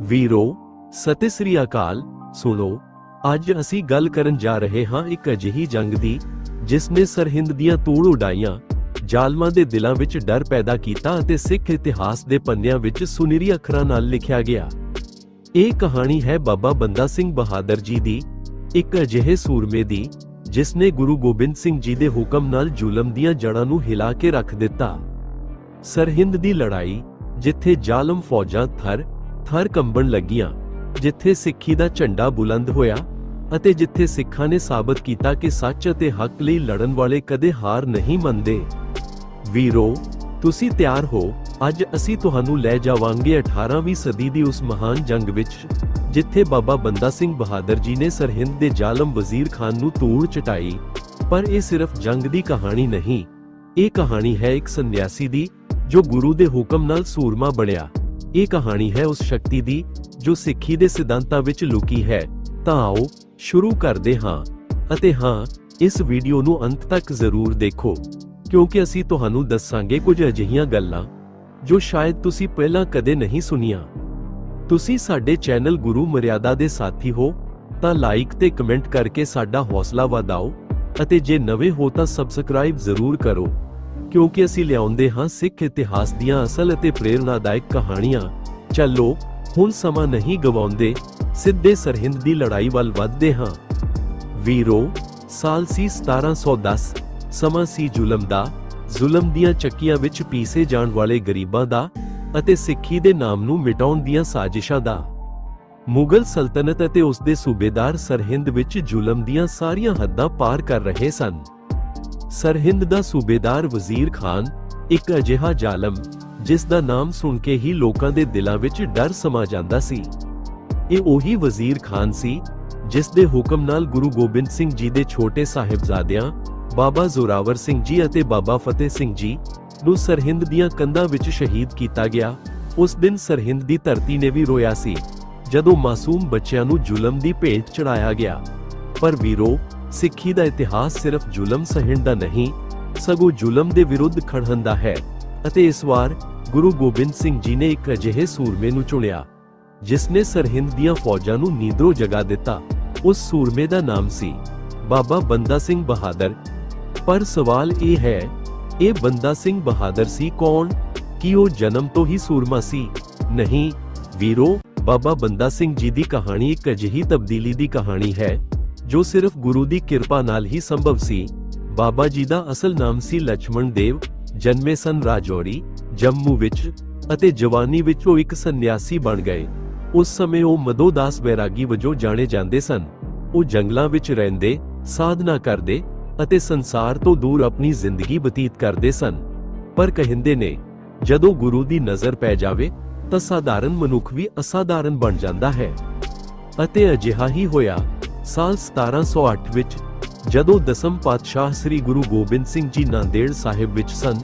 ਵੀਰੋ, ਸਤਿ ਸ੍ਰੀ ਅਕਾਲ। ਸੁਣੋ, ਅੱਜ ਅਸੀਂ ਗੱਲ ਕਰਨ ਜਾ ਰਹੇ ਹਾਂ ਇੱਕ ਅਜਿਹੀ ਜੰਗ ਦੀ, ਜਿਸ ਨੇ ਸਰਹਿੰਦ ਦੀਆਂ ਤੂੜ ਉਡਾਈਆਂ, ਜ਼ਾਲਮਾਂ ਦੇ ਦਿਲਾਂ ਵਿੱਚ ਡਰ ਪੈਦਾ ਕੀਤਾ ਅਤੇ ਸਿੱਖ ਇਤਿਹਾਸ ਦੇ ਪੰਨਿਆਂ ਵਿੱਚ ਸੁਨਹਿਰੀ ਅੱਖਰਾਂ ਨਾਲ ਲਿਖਿਆ ਗਿਆ। ਇਹ ਕਹਾਣੀ ਹੈ ਬਾਬਾ ਬੰਦਾ ਸਿੰਘ ਬਹਾਦਰ ਜੀ ਦੀ, ਇੱਕ ਅਜਿਹੇ ਸੂਰਮੇ ਦੀ, ਜਿਸ ਨੇ ਗੁਰੂ ਗੋਬਿੰਦ ਸਿੰਘ ਜੀ ਦੇ ਹੁਕਮ ਨਾਲ ਜ਼ੁਲਮ ਦੀਆਂ ਜੜ੍ਹਾਂ ਨੂੰ ਹਿਲਾ ਕੇ ਰੱਖ ਦਿੱਤਾ। ਸਰਹਿੰਦ ਦੀ ਲੜਾਈ, ਜਿੱਥੇ ਜ਼ਾਲਮ ਫੌਜਾਂ ਥਰ ਥਰ ਕੰਬਣ ਲੱਗੀਆਂ, ਜਿੱਥੇ ਸਿੱਖੀ ਦਾ ਝੰਡਾ ਬੁਲੰਦ ਹੋਇਆ ਅਤੇ ਜਿੱਥੇ ਸਿੱਖਾਂ ਨੇ ਸਾਬਤ ਕੀਤਾ ਕਿ ਸੱਚ ਅਤੇ ਹੱਕ ਲਈ ਲੜਨ ਵਾਲੇ ਕਦੇ ਹਾਰ ਨਹੀਂ ਮੰਨਦੇ। ਵੀਰੋ, ਤੁਸੀਂ ਤਿਆਰ ਹੋ, ਅੱਜ ਅਸੀਂ ਤੁਹਾਨੂੰ ਲੈ ਜਾਵਾਂਗੇ 18ਵੀਂ ਸਦੀ ਦੀ ਉਸ ਮਹਾਨ ਜੰਗ ਵਿੱਚ, ਜਿੱਥੇ ਬਾਬਾ ਬੰਦਾ ਸਿੰਘ ਬਹਾਦਰ ਜੀ ਨੇ ਸਰਹਿੰਦ ਦੇ ਜ਼ਾਲਮ ਵਜ਼ੀਰ ਖਾਨ ਨੂੰ ਤੂੜ ਚਟਾਈ। ਪਰ ਇਹ ਸਿਰਫ ਜੰਗ ਦੀ ਕਹਾਣੀ ਨਹੀਂ, ਇਹ ਕਹਾਣੀ ਹੈ ਇੱਕ ਸੰਨਿਆਸੀ ਦੀ, ਜੋ ਗੁਰੂ ਦੇ ਹੁਕਮ ਨਾਲ ਸੂਰਮਾ ਬਣਿਆ। ਇਹ ਕਹਾਣੀ ਹੈ ਉਸ ਸ਼ਕਤੀ ਦੀ, ਜੋ ਸਿੱਖੀ ਦੇ ਸਿਧਾਂਤਾਂ ਵਿੱਚ ਲੁਕੀ ਹੈ। ਤਾਂ ਆਓ, ਸ਼ੁਰੂ ਕਰਦੇ ਹਾਂ। ਅਤੇ ਹਾਂ, ਇਸ ਵੀਡੀਓ ਨੂੰ ਅੰਤ ਤੱਕ ਜ਼ਰੂਰ ਦੇਖੋ, ਕਿਉਂਕਿ ਅਸੀਂ ਤੁਹਾਨੂੰ ਦੱਸਾਂਗੇ ਕੁਝ ਅਜਿਹੀਆਂ ਗੱਲਾਂ, ਜੋ ਸ਼ਾਇਦ ਤੁਸੀਂ ਪਹਿਲਾਂ ਕਦੇ ਨਹੀਂ ਸੁਣੀਆਂ। ਤੁਸੀਂ ਸਾਡੇ ਚੈਨਲ ਗੁਰੂ ਮਰਿਆਦਾ ਦੇ ਸਾਥੀ ਹੋ, ਤਾਂ ਲਾਈਕ ਤੇ ਕਮੈਂਟ ਕਰਕੇ ਸਾਡਾ ਹੌਸਲਾ ਵਧਾਓ, ਅਤੇ ਜੇ ਨਵੇਂ ਹੋ ਤਾਂ ਸਬਸਕ੍ਰਾਈਬ ਜ਼ਰੂਰ ਕਰੋ। ਕਿਉਂਕਿ ਅਸੀਂ ਲਿਆਉਂਦੇ ਹਾਂ ਸਿੱਖ ਇਤਿਹਾਸ ਦੀਆਂ ਅਸਲ ਅਤੇ ਪ੍ਰੇਰਨਾਦਾਇਕ ਕਹਾਣੀਆਂ। ਚੱਲੋ, ਹੁਣ ਸਮਾਂ ਨਹੀਂ ਗਵਾਉਂਦੇ, ਸਿੱਧੇ ਸਰਹਿੰਦ ਦੀ ਲੜਾਈ ਵੱਲ ਵਧਦੇ ਹਾਂ। ਵੀਰੋ, ਸਾਲ ਸੀ 1710 ਸਮਾਂ ਸੀ ਜ਼ੁਲਮ ਦਾ, ਜ਼ੁਲਮ ਦੀਆਂ ਚੱਕੀਆਂ ਵਿੱਚ ਪੀਸੇ ਜਾਣ ਵਾਲੇ ਗਰੀਬਾਂ ਦਾ ਅਤੇ ਸਿੱਖੀ ਦੇ ਨਾਮ ਨੂੰ ਮਿਟਾਉਣ ਦੀਆਂ ਸਾਜ਼ਿਸ਼ਾਂ ਦਾ। ਮੁਗਲ ਸਲਤਨਤ ਅਤੇ ਉਸ ਦੇ ਸੂਬੇਦਾਰ ਸਰਹਿੰਦ ਵਿੱਚ ਜ਼ੁਲਮ ਦੀਆਂ ਸਾਰੀਆਂ ਹੱਦਾਂ ਪਾਰ ਕਰ ਰਹੇ ਸਨ। ਸਰਹਿੰਦ ਦਾ ਸੂਬੇਦਾਰ ਵਜ਼ੀਰ ਖਾਨ, ਇੱਕ ਅਜਿਹਾ ਜ਼ਾਲਮ, ਜਿਸ ਦਾ ਨਾਮ ਸੁਣ ਕੇ ਹੀ ਲੋਕਾਂ ਦੇ ਦਿਲਾਂ ਵਿੱਚ ਡਰ ਸਮਾ ਜਾਂਦਾ ਸੀ। ਇਹ ਉਹੀ ਵਜ਼ੀਰ ਖਾਨ ਸੀ, ਜਿਸ ਦੇ ਹੁਕਮ ਨਾਲ ਗੁਰੂ ਗੋਬਿੰਦ ਸਿੰਘ ਜੀ ਦੇ ਛੋਟੇ ਸਾਹਿਬਜ਼ਾਦਿਆਂ, ਬਾਬਾ ਜ਼ੋਰਾਵਰ ਸਿੰਘ ਜੀ ਅਤੇ ਬਾਬਾ ਫਤਿਹ ਸਿੰਘ ਜੀ ਨੂੰ ਸਰਹਿੰਦ ਦੀਆਂ ਕੰਧਾਂ ਵਿੱਚ ਸ਼ਹੀਦ ਕੀਤਾ ਗਿਆ। ਉਸ ਦਿਨ ਸਰਹਿੰਦ ਦੀ ਧਰਤੀ ਨੇ ਵੀ ਰੋਇਆ ਸੀ, ਜਦੋਂ ਮਾਸੂਮ ਬੱਚਿਆਂ ਨੂੰ ਜ਼ੁਲਮ ਦੀ ਭੇਟ ਚੜਾਇਆ ਗਿਆ। ਪਰ ਵੀਰੋ ਸਿੱਖੀ ਦਾ ਇਤਿਹਾਸ ਸਿਰਫ ਜ਼ੁਲਮ ਸਹਿਣ ਦਾ ਨਹੀਂ, ਸਗੋਂ ਜ਼ੁਲਮ ਦੇ ਵਿਰੁੱਧ ਖੜਨ ਦਾ ਹੈ। ਅਤੇ ਇਸ ਵਾਰ ਗੁਰੂ ਗੋਬਿੰਦ ਸਿੰਘ ਜੀ ਨੇ ਇੱਕ ਅਜਿਹੇ ਸੂਰਮੇ ਨੂੰ ਚੁਣਿਆ, ਜਿਸ ਨੇ ਸਰਹਿੰਦ ਦੀਆਂ ਫੌਜਾਂ ਨੂੰ ਨੀਂਦਰੋਂ ਜਗਾ ਦਿੱਤਾ। ਉਸ ਸੂਰਮੇ ਦਾ ਨਾਮ ਸੀ ਬਾਬਾ ਬੰਦਾ ਸਿੰਘ ਬਹਾਦਰ। ਪਰ ਸਵਾਲ ਇਹ ਹੈ, ਇਹ ਬੰਦਾ ਸਿੰਘ ਬਹਾਦਰ ਸੀ ਕੌਣ? ਕੀ ਉਹ ਜਨਮ ਤੋਂ ਹੀ ਸੂਰਮਾ ਸੀ? ਨਹੀਂ, ਵੀਰੋ, ਬਾਬਾ ਬੰਦਾ ਸਿੰਘ ਜੀ ਦੀ ਕਹਾਣੀ ਇੱਕ ਅਜਿਹੀ ਤਬਦੀਲੀ ਦੀ ਕਹਾਣੀ ਹੈ। ਜੋ ਸਿਰਫ ਗੁਰੂ ਦੀ ਕਿਰਪਾ ਨਾਲ ਹੀ ਸੰਭਵ ਸੀ। ਬਾਬਾ ਜੀ ਦਾ ਅਸਲ ਨਾਮ ਸੀ ਲక్ష్మణ ਦੇਵ, ਜਨਮੇ ਸਨ ਰਾਜੌਰੀ, ਜੰਮੂ ਵਿੱਚ ਅਤੇ ਜਵਾਨੀ ਵਿੱਚ ਉਹ ਇੱਕ ਸੰਨਿਆਸੀ ਬਣ ਗਏ। ਉਸ ਸਮੇਂ ਉਹ ਮਦੋਦਾਸ ਬੈਰਾਗੀ ਵਜੋਂ ਜਾਣੇ ਜਾਂਦੇ ਸਨ। ਉਹ ਜੰਗਲਾਂ ਵਿੱਚ ਰਹਿੰਦੇ, ਸਾਧਨਾ ਕਰਦੇ ਅਤੇ ਸੰਸਾਰ ਤੋਂ ਦੂਰ ਆਪਣੀ ਜ਼ਿੰਦਗੀ ਬਤੀਤ ਕਰਦੇ ਸਨ। ਪਰ ਕਹਿੰਦੇ ਨੇ, ਜਦੋਂ ਗੁਰੂ ਦੀ ਨਜ਼ਰ ਪੈ ਜਾਵੇ, ਤਾਂ ਸਾਧਾਰਨ ਮਨੁੱਖ ਵੀ ਅਸਾਧਾਰਨ ਬਣ ਜਾਂਦਾ ਹੈ। ਅਤੇ ਅਜਿਹਾ ਹੀ ਹੋਇਆ। ਸਾਲ 1708 ਵਿੱਚ, ਜਦੋਂ ਦਸਮ ਪਾਤਸ਼ਾਹ ਸ੍ਰੀ ਗੁਰੂ ਗੋਬਿੰਦ ਸਿੰਘ ਜੀ ਨਾਂਦੇੜ ਸਾਹਿਬ ਵਿੱਚ ਸਨ,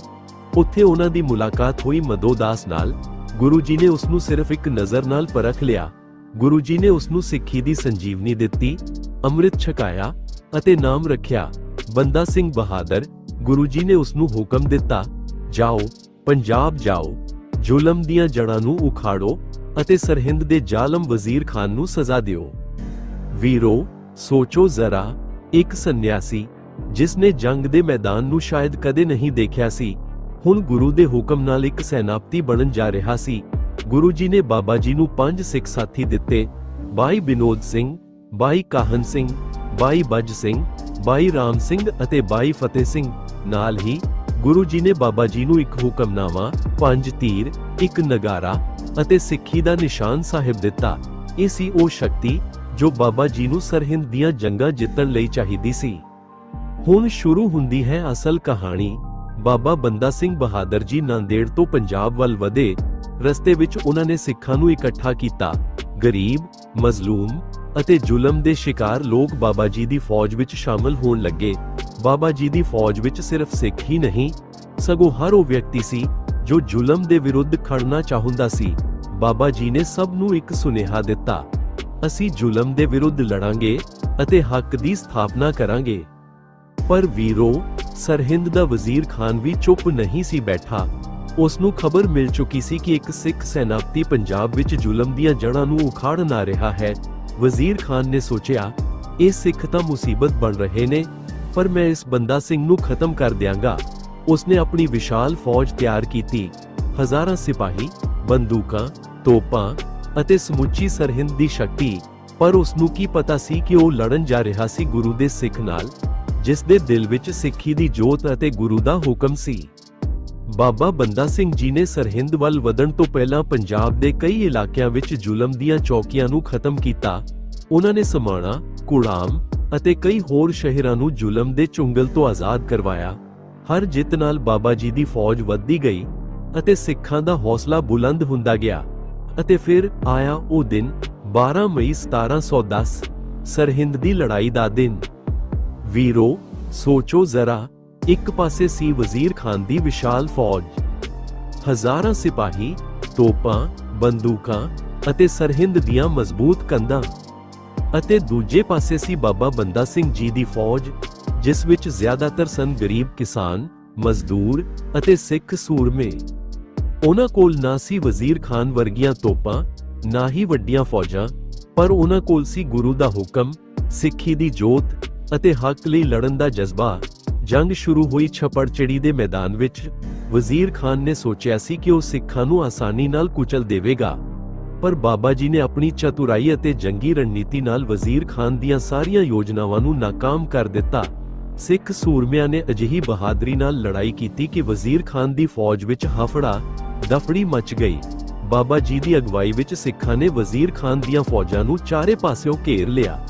ਉੱਥੇ ਉਹਨਾਂ ਦੀ ਮੁਲਾਕਾਤ ਹੋਈ ਮਦੋਦਾਸ ਨਾਲ। ਗੁਰੂ ਜੀ ਨੇ ਉਸ ਨੂੰ ਸਿਰਫ ਇੱਕ ਨਜ਼ਰ ਨਾਲ ਪਰਖ ਲਿਆ। ਗੁਰੂ ਜੀ ਨੇ ਉਸ ਨੂੰ ਸਿੱਖੀ ਦੀ ਸੰਜੀਵਨੀ ਦਿੱਤੀ, ਅੰਮ੍ਰਿਤ ਛਕਾਇਆ ਅਤੇ ਨਾਮ ਰੱਖਿਆ, ਬੰਦਾ ਸਿੰਘ ਬਹਾਦਰ। ਗੁਰੂ ਜੀ ਨੇ ਉਸ ਨੂੰ ਹੁਕਮ ਦਿੱਤਾ, ਜਾਓ, ਪੰਜਾਬ ਜਾਓ, ਜ਼ੁਲਮ ਦੀਆਂ ਜੜਾਂ ਨੂੰ ਉਖਾੜੋ ਅਤੇ ਸਰਹਿੰਦ ਦੇ ਜ਼ਾਲਮ ਵਜ਼ੀਰ ਖਾਨ ਨੂੰ ਸਜ਼ਾ ਦਿਓ। ਵੀਰੋ ਸੋਚੋ ਜ਼ਰਾ, ਇੱਕ ਸੰਨਿਆਸੀ ਜਿਸ ਨੇ ਜੰਗ ਦੇ ਮੈਦਾਨ ਨੂੰ ਸ਼ਾਇਦ ਕਦੇ ਨਹੀਂ ਦੇਖਿਆ ਸੀ, ਹੁਣ ਗੁਰੂ ਦੇ ਹੁਕਮ ਨਾਲ ਇੱਕ ਸੈਨਾਪਤੀ ਬਣਨ ਜਾ ਰਿਹਾ ਸੀ। ਗੁਰੂ ਜੀ ਨੇ ਬਾਬਾ ਜੀ ਨੂੰ ਪੰਜ ਸਿੱਖ ਸਾਥੀ ਦਿੱਤੇ, ਬਾਈ ਬਿਨੋਦ ਸਿੰਘ, ਬਾਈ ਕਾਹਨ ਸਿੰਘ, ਬਾਈ ਬੱਜ ਸਿੰਘ, ਬਾਈ ਰਾਮ ਸਿੰਘ ਅਤੇ ਬਾਈ ਫਤਿਹ ਸਿੰਘ। ਨਾਲ ਹੀ, ਗੁਰੂ ਜੀ ਨੇ ਬਾਬਾ ਜੀ ਨੂੰ ਇੱਕ ਹੁਕਮਨਾਮਾ, ਪੰਜ ਤੀਰ, ਇੱਕ ਨਗਾਰਾ ਅਤੇ ਸਿੱਖੀ ਦਾ ਨਿਸ਼ਾਨ ਸਾਹਿਬ ਦਿੱਤਾ। ਇਹ ਸੀ ਉਹ ਸ਼ਕਤੀ ਜੋ ਬਾਬਾ ਜੀ ਨੂੰ ਸਰਹਿੰਦ ਦੀਆਂ ਜੰਗਾਂ ਜਿੱਤਣ ਲਈ ਚਾਹੀਦੀ ਸੀ। ਹੁਣ ਸ਼ੁਰੂ ਹੁੰਦੀ ਹੈ ਅਸਲ ਕਹਾਣੀ, ਬਾਬਾ ਬੰਦਾ ਸਿੰਘ ਬਹਾਦਰ ਜੀ ਨਾਂਦੇੜ ਤੋਂ ਪੰਜਾਬ ਵੱਲ ਵਧੇ, ਰਸਤੇ ਵਿੱਚ ਉਹਨਾਂ ਨੇ ਸਿੱਖਾਂ ਨੂੰ ਇਕੱਠਾ ਕੀਤਾ। ਗਰੀਬ, ਮਜ਼ਲੂਮ ਅਤੇ ਜ਼ੁਲਮ ਦੇ ਸ਼ਿਕਾਰ ਲੋਕ ਬਾਬਾ ਜੀ ਦੀ ਫੌਜ ਵਿੱਚ ਸ਼ਾਮਲ ਹੋਣ ਲੱਗੇ। ਬਾਬਾ ਜੀ ਦੀ ਫੌਜ ਵਿੱਚ ਸਿਰਫ ਸਿੱਖ ਹੀ ਨਹੀਂ, ਸਗੋਂ ਹਰ ਉਹ ਵਿਅਕਤੀ ਸੀ ਜੋ ਜ਼ੁਲਮ ਦੇ ਵਿਰੁੱਧ ਖੜਨਾ ਚਾਹੁੰਦਾ ਸੀ। ਬਾਬਾ ਜੀ ਨੇ ਸਭ ਨੂੰ ਇੱਕ ਸੁਨੇਹਾ ਦਿੱਤਾ। ਅਸੀਂ ਜ਼ੁਲਮ ਦੇ ਵਿਰੁੱਧ ਲੜਾਂਗੇ ਅਤੇ ਹੱਕ ਦੀ ਸਥਾਪਨਾ ਕਰਾਂਗੇ। ਪਰ ਵੀਰੋ, ਸਰਹਿੰਦ ਦਾ ਵਜ਼ੀਰ ਖਾਨ ਵੀ ਚੁੱਪ ਨਹੀਂ ਸੀ ਬੈਠਾ। ਉਸ ਨੂੰ ਖਬਰ ਮਿਲ ਚੁੱਕੀ ਸੀ ਕਿ ਇੱਕ ਸਿੱਖ ਸੈਨਾਪਤੀ ਪੰਜਾਬ ਵਿੱਚ ਜ਼ੁਲਮ ਦੀਆਂ ਜੜ੍ਹਾਂ ਨੂੰ ਉਖਾੜਨ ਆ ਰਿਹਾ ਹੈ। ਵਜ਼ੀਰ ਖਾਨ ਨੇ ਸੋਚਿਆ, ਇਹ ਸਿੱਖ ਤਾਂ ਮੁਸੀਬਤ ਬਣ ਰਹੇ ਨੇ, ਪਰ ਮੈਂ ਇਸ ਬੰਦਾ ਸਿੰਘ ਨੂੰ ਖਤਮ ਕਰ ਦਿਆਂਗਾ। ਉਸਨੇ ਆਪਣੀ ਵਿਸ਼ਾਲ ਫੌਜ ਤਿਆਰ ਕੀਤੀ। ਹਜ਼ਾਰਾਂ ਸਿਪਾਹੀ, ਬੰਦੂਕਾਂ, ਤੋਪਾਂ ਅਤੇ ਸਮੁੱਚੀ ਸਰਹਿੰਦ ਦੀ ਸ਼ਕਤੀ, ਪਰ ਉਸ ਨੂੰ ਕੀ ਪਤਾ ਸੀ ਕਿ ਉਹ ਲੜਨ ਜਾ ਰਿਹਾ ਸੀ ਗੁਰੂ ਦੇ ਸਿੱਖ ਨਾਲ, ਜਿਸ ਦੇ ਦਿਲ ਵਿੱਚ ਸਿੱਖੀ ਦੀ ਜੋਤ ਅਤੇ ਗੁਰੂ ਦਾ ਹੁਕਮ ਸੀ। ਬਾਬਾ ਬੰਦਾ ਸਿੰਘ ਜੀ ਨੇ ਸਰਹਿੰਦ ਵੱਲ ਵਧਣ ਤੋਂ ਪਹਿਲਾਂ ਪੰਜਾਬ ਦੇ ਕਈ ਇਲਾਕਿਆਂ ਵਿੱਚ ਜ਼ੁਲਮ ਦੀਆਂ ਚੌਕੀਆਂ ਨੂੰ ਖਤਮ ਕੀਤਾ। ਉਹਨਾਂ ਨੇ ਸਮਾਣਾ, ਕੁੜਾਮ ਅਤੇ ਕਈ ਹੋਰ ਸ਼ਹਿਰਾਂ ਨੂੰ ਜ਼ੁਲਮ ਦੇ ਚੁੰਗਲ ਤੋਂ ਆਜ਼ਾਦ ਕਰਵਾਇਆ। ਹਰ ਜਿੱਤ ਨਾਲ ਬਾਬਾ ਜੀ ਦੀ ਫੌਜ ਵੱਧਦੀ ਗਈ ਅਤੇ ਸਿੱਖਾਂ ਦਾ ਹੌਸਲਾ ਬੁਲੰਦ ਹੁੰਦਾ ਗਿਆ। ਅਤੇ ਫਿਰ ਆਇਆ ਉਹ ਦਿਨ 12 ਮਈ 1710 ਸਰਹਿੰਦ ਦੀ ਲੜਾਈ ਦਾ ਦਿਨ। ਵੀਰੋ, ਸੋਚੋ ਜ਼ਰਾ, ਇੱਕ ਪਾਸੇ ਸੀ ਵਜ਼ੀਰ ਖਾਨ ਦੀ ਵਿਸ਼ਾਲ ਫੌਜ। ਹਜ਼ਾਰਾਂ ਸਿਪਾਹੀ, ਤੋਪਾਂ, ਬੰਦੂਕਾਂ ਅਤੇ ਸਰਹਿੰਦ ਦੀਆਂ ਮਜ਼ਬੂਤ ਕੰਧਾਂ ਅਤੇ ਦੂਜੇ ਪਾਸੇ ਸੀ ਬਾਬਾ ਬੰਦਾ ਸਿੰਘ ਜੀ ਦੀ ਫੌਜ, ਜਿਸ ਵਿੱਚ ਜ਼ਿਆਦਾਤਰ ਸਨ ਗਰੀਬ ਕਿਸਾਨ, ਮਜ਼ਦੂਰ ਅਤੇ ਸਿੱਖ ਸੂਰਮੇ। ਉਹਨਾਂ ਕੋਲ ਨਾ ਸੀ ਵਜ਼ੀਰ ਖਾਨ ਵਰਗੀਆਂ ਤੋਪਾਂ, ਨਾ ਹੀ ਵੱਡੀਆਂ ਫੌਜਾਂ, ਪਰ ਉਹਨਾਂ ਕੋਲ ਸੀ ਗੁਰੂ ਦਾ ਹੁਕਮ, ਸਿੱਖੀ ਦੀ ਜੋਤ ਅਤੇ ਹੱਕ ਲਈ ਲੜਨ ਦਾ ਜਜ਼ਬਾ। ਜੰਗ ਸ਼ੁਰੂ ਹੋਈ ਛਪੜਚਿੜੀ ਦੇ ਮੈਦਾਨ ਵਿੱਚ। ਵਜ਼ੀਰ ਖਾਨ ਨੇ ਸੋਚਿਆ ਸੀ ਕਿ ਉਹ ਸਿੱਖਾਂ ਨੂੰ ਆਸਾਨੀ ਨਾਲ ਕੁਚਲ ਦੇਵੇਗਾ। ਪਰ ਬਾਬਾ ਜੀ ਨੇ ਆਪਣੀ ਚਤੁਰਾਈ ਅਤੇ ਜੰਗੀ ਰਣਨੀਤੀ ਨਾਲ ਵਜ਼ੀਰ ਖਾਨ ਦੀਆਂ ਸਾਰੀਆਂ ਯੋਜਨਾਵਾਂ ਨੂੰ ਨਾਕਾਮ ਕਰ ਦਿੱਤਾ। ਸਿੱਖ ਸੂਰਮਿਆਂ ਨੇ ਅਜਿਹੀ ਬਹਾਦਰੀ ਨਾਲ ਲੜਾਈ ਕੀਤੀ ਕਿ ਵਜ਼ੀਰ ਖਾਨ ਦੀ ਫੌਜ ਵਿੱਚ ਹਫੜਾ ਦਫੜੀ ਮਚ ਗਈ। ਬਾਬਾ ਜੀ ਦੀ ਅਗਵਾਈ ਵਿੱਚ ਸਿੱਖਾਂ ਨੇ ਵਜ਼ੀਰ ਖਾਨ ਦੀਆਂ ਫੌਜਾਂ ਨੂੰ ਚਾਰੇ ਪਾਸਿਓਂ ਘੇਰ ਲਿਆ।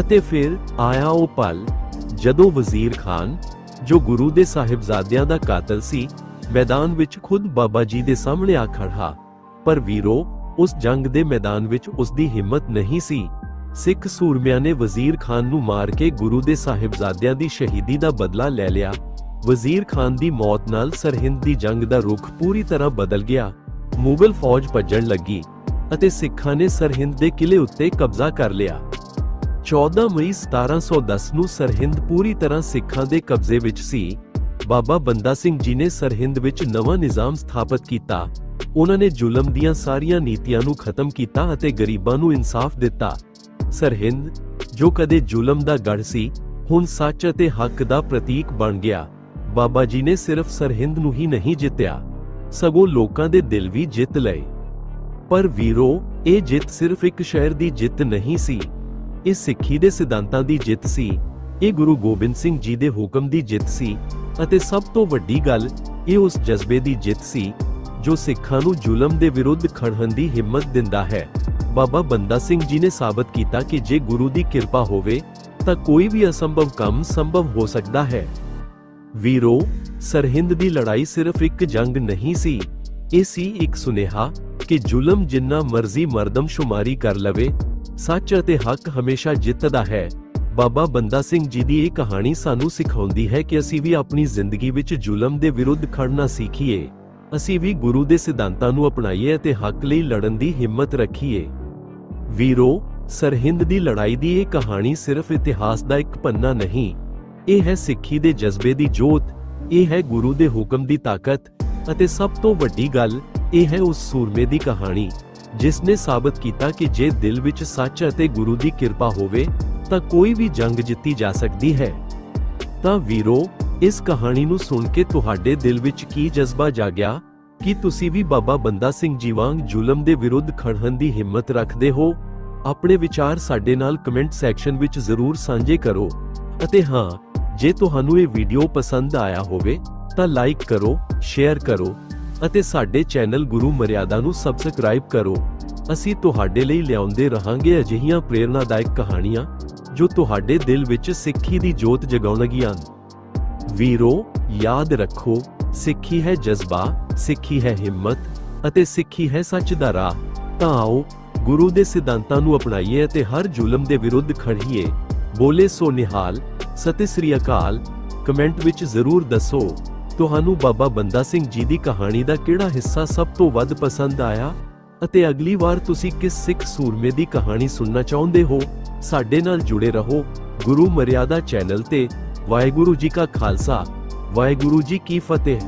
ਅਤੇ ਫਿਰ ਆਇਆ ਉਹ ਪਲ ਜਦੋਂ ਵਜ਼ੀਰ ਖਾਨ, ਜੋ ਗੁਰੂ ਦੇ ਸਾਹਿਬਜ਼ਾਦਿਆਂ ਦਾ ਕਾਤਲ ਸੀ, ਮੈਦਾਨ ਵਿੱਚ ਖੁਦ ਬਾਬਾ ਜੀ ਦੇ ਸਾਹਮਣੇ ਆ ਖੜਾ ਪਰ ਵੀਰੋ, ਉਸ ਜੰਗ ਦੇ ਮੈਦਾਨ ਵਿੱਚ ਉਸ ਦੀ ਹਿੰਮਤ ਨਹੀਂ ਸੀ। ਸਿੱਖ ਸੂਰਮਿਆਂ ਨੇ ਵਜ਼ੀਰ ਖਾਨ ਨੂੰ ਮਾਰ ਕੇ ਗੁਰੂ ਦੇ ਸਾਹਿਬਜ਼ਾਦਿਆਂ ਦੀ ਸ਼ਹੀਦੀ ਦਾ ਬਦਲਾ ਲੈ ਲਿਆ। ਵਜ਼ੀਰ ਖਾਨ ਦੀ ਮੌਤ ਨਾਲ ਸਰਹਿੰਦ ਦੀ ਜੰਗ ਦਾ ਰੁਖ ਪੂਰੀ ਤਰ੍ਹਾਂ ਬਦਲ ਗਿਆ। ਮੁਗਲ ਫੌਜ ਭੱਜਣ ਲੱਗੀ ਅਤੇ ਸਿੱਖਾਂ ਨੇ ਸਰਹਿੰਦ ਦੇ ਕਿਲੇ ਉੱਤੇ ਕਬਜ਼ਾ ਕਰ ਲਿਆ। 14 ਮਈ 1710 ਨੂੰ ਸਰਹਿੰਦ ਪੂਰੀ ਤਰ੍ਹਾਂ ਸਿੱਖਾਂ ਦੇ ਕਬਜ਼ੇ ਵਿੱਚ ਸੀ। ਬਾਬਾ ਬੰਦਾ ਸਿੰਘ ਜੀ ਨੇ ਸਰਹਿੰਦ ਵਿੱਚ ਨਵਾਂ ਨਿਜ਼ਾਮ ਸਥਾਪਿਤ ਕੀਤਾ। ਉਹਨਾਂ ਨੇ ਜ਼ੁਲਮ ਦੀਆਂ ਸਾਰੀਆਂ ਨੀਤੀਆਂ ਨੂੰ ਖਤਮ ਕੀਤਾ ਅਤੇ ਗਰੀਬਾਂ ਨੂੰ ਇਨਸਾਫ ਦਿੱਤਾ। ਸਰਹਿੰਦ, ਜੋ ਕਦੇ ਜ਼ੁਲਮ ਦਾ ਗੜ ਸੀ, ਹੁਣ ਸੱਚ ਅਤੇ ਹੱਕ ਦਾ ਪ੍ਰਤੀਕ ਬਣ ਗਿਆ। ਬਾਬਾ ਜੀ ਨੇ ਸਿਰਫ ਸਰਹਿੰਦ ਨੂੰ ਹੀ ਨਹੀਂ ਜਿੱਤਿਆ, ਸਗੋਂ ਲੋਕਾਂ ਦੇ ਦਿਲ ਵੀ ਜਿੱਤ ਲਏ। ਪਰ ਵੀਰੋ, ਇਹ ਜਿੱਤ ਸਿਰਫ ਇੱਕ ਸ਼ਹਿਰ ਦੀ ਜਿੱਤ ਨਹੀਂ ਸੀ, ਇਹ ਸਿੱਖੀ ਦੇ ਸਿਧਾਂਤਾਂ ਦੀ ਜਿੱਤ ਸੀ, ਇਹ ਗੁਰੂ ਗੋਬਿੰਦ ਸਿੰਘ ਜੀ ਦੇ ਹੁਕਮ ਦੀ ਜਿੱਤ ਸੀ, ਅਤੇ ਸਭ ਤੋਂ ਵੱਡੀ ਗੱਲ, ਇਹ ਉਸ ਜਜ਼ਬੇ ਦੀ ਜਿੱਤ ਸੀ, ਜੋ ਸਿੱਖਾਂ ਨੂੰ ਜ਼ੁਲਮ ਦੇ ਵਿਰੁੱਧ ਖੜਨ ਦੀ ਹਿੰਮਤ ਦਿੰਦਾ ਹੈ। ਬਾਬਾ ਬੰਦਾ ਸਿੰਘ ਜੀ ਨੇ ਸਾਬਤ ਕੀਤਾ ਕਿ ਜੇ ਗੁਰੂ ਦੀ ਕਿਰਪਾ ਹੋਵੇ, ਤਾਂ ਕੋਈ ਵੀ ਅਸੰਭਵ ਕੰਮ ਸੰਭਵ ਹੋ ਸਕਦਾ ਹੈ। ਵੀਰੋ, ਸਰਹਿੰਦ ਦੀ ਲੜਾਈ ਸਿਰਫ ਇੱਕ ਜੰਗ ਨਹੀਂ ਸੀ। ਇਹ ਸੀ ਇੱਕ ਸੁਨੇਹਾ ਕਿ ਜ਼ੁਲਮ ਜਿੰਨਾ ਮਰਜ਼ੀ ਮਰਦਮਸ਼ੁਮਾਰੀ ਕਰ ਲਵੇ, ਸੱਚ ਅਤੇ ਹੱਕ ਹਮੇਸ਼ਾ ਜਿੱਤਦਾ ਹੈ। ਬਾਬਾ ਬੰਦਾ ਸਿੰਘ ਜੀ ਦੀ ਇਹ ਕਹਾਣੀ ਸਾਨੂੰ ਸਿਖਾਉਂਦੀ ਹੈ ਕਿ ਅਸੀਂ ਵੀ ਆਪਣੀ ਜ਼ਿੰਦਗੀ ਵਿੱਚ ਜ਼ੁਲਮ ਦੇ ਵਿਰੁੱਧ ਖੜਨਾ ਸਿੱਖੀਏ। ਅਸੀਂ ਵੀ ਗੁਰੂ ਦੇ ਸਿਧਾਂਤਾਂ ਨੂੰ ਅਪਣਾਈਏ ਅਤੇ ਹੱਕ ਲਈ ਲੜਨ ਦੀ ਹਿੰਮਤ ਰੱਖੀਏ। ਵੀਰੋ, ਸਰਹਿੰਦ ਦੀ ਲੜਾਈ ਦੀ ਇਹ ਕਹਾਣੀ ਸਿਰਫ ਇਤਿਹਾਸ ਦਾ ਇੱਕ ਪੰਨਾ ਨਹੀਂ। ਇਹ ਹੈ ਸਿੱਖੀ ਦੇ ਜਜ਼ਬੇ ਦੀ ਜੋਤ, ਇਹ ਹੈ ਗੁਰੂ ਦੇ ਹੁਕਮ ਦੀ ਤਾਕਤ, ਅਤੇ ਸਭ ਤੋਂ ਵੱਡੀ ਗੱਲ, ਇਹ ਹੈ ਉਸ ਸੂਰਮੇ ਦੀ ਕਹਾਣੀ, ਜਿਸ ਨੇ ਸਾਬਤ ਕੀਤਾ ਕਿ ਜੇ ਦਿਲ ਵਿੱਚ ਸੱਚ ਅਤੇ ਗੁਰੂ ਦੀ ਕਿਰਪਾ ਹੋਵੇ, ਤਾਂ ਕੋਈ ਵੀ ਜੰਗ ਜਿੱਤੀ ਜਾ ਸਕਦੀ ਹੈ। ਤਾਂ ਵੀਰੋ, ਇਸ ਕਹਾਣੀ ਨੂੰ ਸੁਣ ਕੇ ਤੁਹਾਡੇ ਦਿਲ ਵਿੱਚ ਕੀ ਜਜ਼ਬਾ ਜਾਗਿਆ? ਕੀ ਤੁਸੀਂ ਵੀ ਬਾਬਾ ਬੰਦਾ ਸਿੰਘ ਜੀ ਵਾਂਗ ਜ਼ੁਲਮ ਦੇ ਵਿਰੁੱਧ ਖੜਨ ਦੀ ਹਿੰਮਤ ਰੱਖਦੇ ਹੋ? ਆਪਣੇ ਵਿਚਾਰ ਸਾਡੇ ਨਾਲ ਕਮੈਂਟ ਸੈਕਸ਼ਨ ਵਿੱਚ ਜ਼ਰੂਰ ਸਾਂਝੇ ਕਰੋ। ਅਤੇ ਹਾਂ ਜੇ ਤੁਹਾਨੂੰ ਇਹ ਵੀਡੀਓ ਪਸੰਦ ਆਇਆ ਹੋਵੇ, ਤਾਂ ਲਾਈਕ ਕਰੋ ਸ਼ੇਅਰ ਕਰੋ ਅਤੇ ਸਾਡੇ ਚੈਨਲ ਗੁਰੂ ਮਰਿਆਦਾ ਨੂੰ ਸਬਸਕ੍ਰਾਈਬ ਕਰੋ। ਅਸੀਂ ਤੁਹਾਡੇ ਲਈ ਲਿਆਉਂਦੇ ਰਹਾਂਗੇ ਅਜਿਹੀਆਂ ਪ੍ਰੇਰਨਾਦਾਇਕ ਕਹਾਣੀਆਂ ਜੋ ਤੁਹਾਡੇ ਦਿਲ ਵਿੱਚ ਸਿੱਖੀ ਦੀ ਜੋਤ ਜਗਾਉਣਗੀਆਂ। ਵੀਰੋ, ਯਾਦ ਰੱਖੋ, ਸਿੱਖੀ ਹੈ ਜਜ਼ਬਾ, ਸਿੱਖੀ ਹੈ ਹਿੰਮਤ ਅਤੇ ਸਿੱਖੀ ਹੈ ਸੱਚ ਦਾ ਰਾਹ। ਤਾਂ ਆਓ, ਗੁਰੂ ਦੇ ਸਿਧਾਂਤਾਂ ਨੂੰ ਅਪਣਾਈਏ ਅਤੇ ਹਰ ਜ਼ੁਲਮ ਦੇ ਵਿਰੁੱਧ ਖੜੀਏ ਬੋਲੇ ਸੋ ਨਿਹਾਲ, ਸਤਿ ਸ੍ਰੀ ਅਕਾਲ। ਕਮੈਂਟ ਵਿੱਚ ਜ਼ਰੂਰ ਦੱਸੋ, ਤੁਹਾਨੂੰ ਬਾਬਾ ਬੰਦਾ ਸਿੰਘ ਜੀ ਦੀ ਕਹਾਣੀ ਦਾ ਕਿਹੜਾ ਹਿੱਸਾ ਸਭ ਤੋਂ ਵੱਧ ਪਸੰਦ ਆਇਆ? ਅਤੇ ਅਗਲੀ ਵਾਰ ਤੁਸੀਂ ਕਿਸ ਸਿੱਖ ਸੂਰਮੇ ਦੀ ਕਹਾਣੀ ਸੁਣਨਾ ਚਾਹੁੰਦੇ ਹੋ? ਸਾਡੇ ਨਾਲ ਜੁੜੇ ਰਹੋ ਗੁਰੂ ਮਰਿਆਦਾ ਚੈਨਲ ਤੇ। ਵਾਹਿਗੁਰੂ ਜੀ ਕਾ ਖਾਲਸਾ, ਵਾਹਿਗੁਰੂ ਜੀ ਕੀ ਫਤਿਹ।